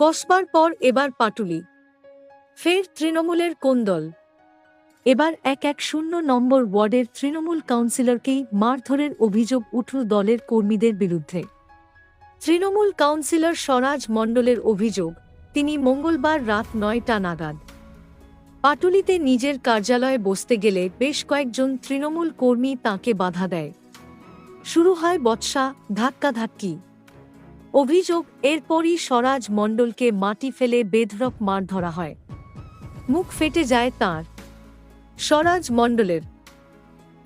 কসবার পর এবার পাটুলি। ফের তৃণমূলের কোন দল এবার এক এক শূন্য নম্বর ওয়ার্ডের তৃণমূল কাউন্সিলরকেই মারধরের অভিযোগ উঠল দলের কর্মীদের বিরুদ্ধে। তৃণমূল কাউন্সিলর স্বরাজ মণ্ডলের অভিযোগ, তিনি মঙ্গলবার রাত নয়টা নাগাদ। পাটুলিতে নিজের কার্যালয়ে বসতে গেলে বেশ কয়েকজন তৃণমূল কর্মী তাঁকে বাধা দেয়। শুরু হয় বৎসা ধাক্কাধাক্কি। অভিযোগ, এরপরই স্বরাজ মণ্ডলকে মাটি ফেলে বেধরক মার ধরা হয়। মুখ ফেটে যায় তার। স্বরাজ মণ্ডলের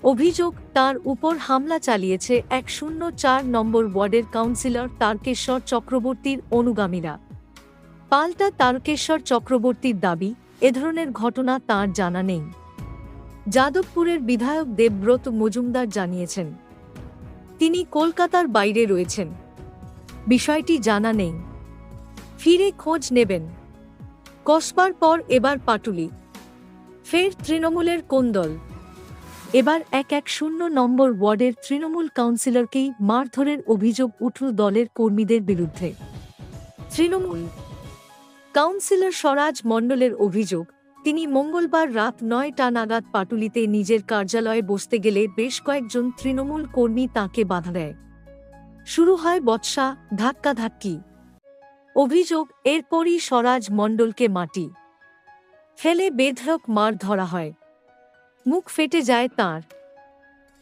অভিযোগ, তার উপর হামলা চালিয়েছে এক শূন্য চার নম্বর ওয়ার্ডের কাউন্সিলর তারকেশ্বর চক্রবর্তীর অনুগামীরা। পাল্টা তারকেশ্বর চক্রবর্তীর দাবি, এ ধরনের ঘটনা তার জানা নেই। যাদবপুরের বিধায়ক দেবব্রত মজুমদার জানিয়েছেন, তিনি কলকাতার বাইরে রয়েছেন। বিষয়টি জানা নেই। ফিরে খোঁজ নেবেন। কসবার পর এবার পাটুলি। ফের তৃণমূলের কোন দল এবার এক এক শূন্য নম্বর ওয়ার্ডের তৃণমূল কাউন্সিলরকেই মারধরের অভিযোগ উঠল দলের কর্মীদের বিরুদ্ধে। তৃণমূল কাউন্সিলর স্বরাজ মণ্ডলের অভিযোগ, তিনি মঙ্গলবার রাত নয়টা নাগাদ পাটুলিতে নিজের কার্যালয়ে বসতে গেলে বেশ কয়েকজন তৃণমূল কর্মী তাঁকে বাধা দেয়। শুরু হয় বৎসা, ধাক্কাধাক্কি। অভিযোগ, এরপরই স্বরাজ মণ্ডলকে মাটি। ফেলে বেধরক মার ধরা হয়। মুখ ফেটে যায় তাঁর।